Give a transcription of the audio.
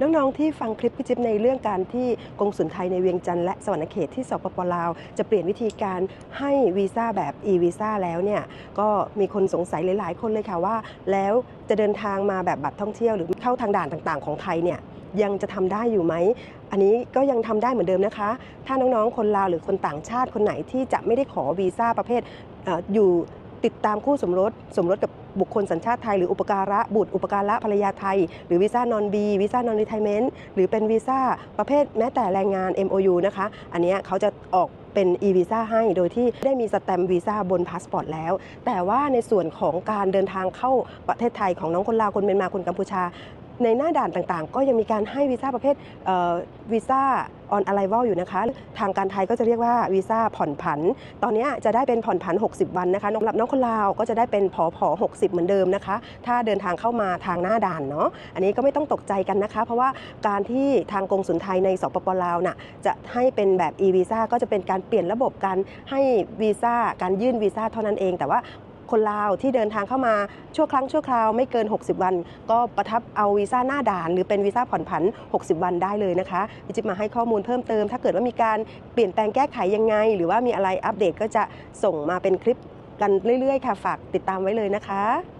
น้องๆที่ฟังคลิปพี่จิ๊บในเรื่องการที่กงสุลไทยในเวียงจันทร์และสวรรณเขตที่สปปลาวจะเปลี่ยนวิธีการให้วีซ่าแบบ e วีซ่าแล้วเนี่ยก็มีคนสงสัยหลาย ๆ คนเลยค่ะว่า แล้วจะเดินทางมาแบบบัตรท่องเที่ยวหรือเข้าทางด่านต่างๆ ของไทยเนี่ยยังจะทำได้อยู่ไหม อันนี้ก็ยังทำได้เหมือนเดิมนะคะ ถ้าน้องๆ คนลาวหรือคนต่างชาติคนไหนที่จะไม่ได้ขอวีซ่าประเภทอยู่ ติดตามคู่สมรสสมรสกับบุคคลสัญชาติไทยหรืออุปการะบุตรอุปการะภรรยาไทย หรือวีซ่านอนบีวีซ่านอนรีไทเมนต์หรือเป็นวีซ่าประเภทแม้แต่แรงงาน MOU นะคะ อันนี้เขาจะออกเป็น e วีซ่าให้โดยที่ได้มีสแตมป์วีซ่าบนพาสปอร์ตแล้ว แต่ว่าในส่วนของการเดินทางเข้าประเทศไทยของน้องคนลาวคนเมียนมาคนกัมพูชา ในหน้าด่านต่างๆ ก็ยังมีการให้วีซ่าประเภทวีซ่าออนอะไ v ว l อยู่นะคะ ทางการไทยก็จะเรียกว่าวีซ่าผ่อนผัน ตอนนี้จะได้เป็นผ่อนผัน 60 วันนะคะสำหรับน้องคนลาวก็จะได้เป็นผอผอ60 เหมือนเดิมนะคะ ถ้าเดินทางเข้ามาทางหน้าด่านเนาะ อันนี้ก็ไม่ต้องตกใจกันนะคะ เพราะว่าการที่ทางกงสุลไทยในสปปลาวน่ะจะให้เป็นแบบ e วีซ่าก็จะเป็นการเปลี่ยนระบบการให้วีซ่าการยื่นวีซ่าเท่านั้นเอง แต่ว่า คนลาวที่เดินทางเข้ามาชั่วครั้งชั่วคราวไม่เกิน 60 วัน ก็ประทับเอาวีซ่าหน้าด่าน หรือเป็นวีซ่าผ่อนผัน 60 วันได้เลยนะคะพี่จิ๊บมาให้ข้อมูลเพิ่มเติม ถ้าเกิดว่ามีการเปลี่ยนแปลงแก้ไขยังไง หรือว่ามีอะไรอัปเดตก็จะส่งมาเป็นคลิปกันเรื่อยๆ ค่ะ ฝากติดตามไว้เลยนะคะ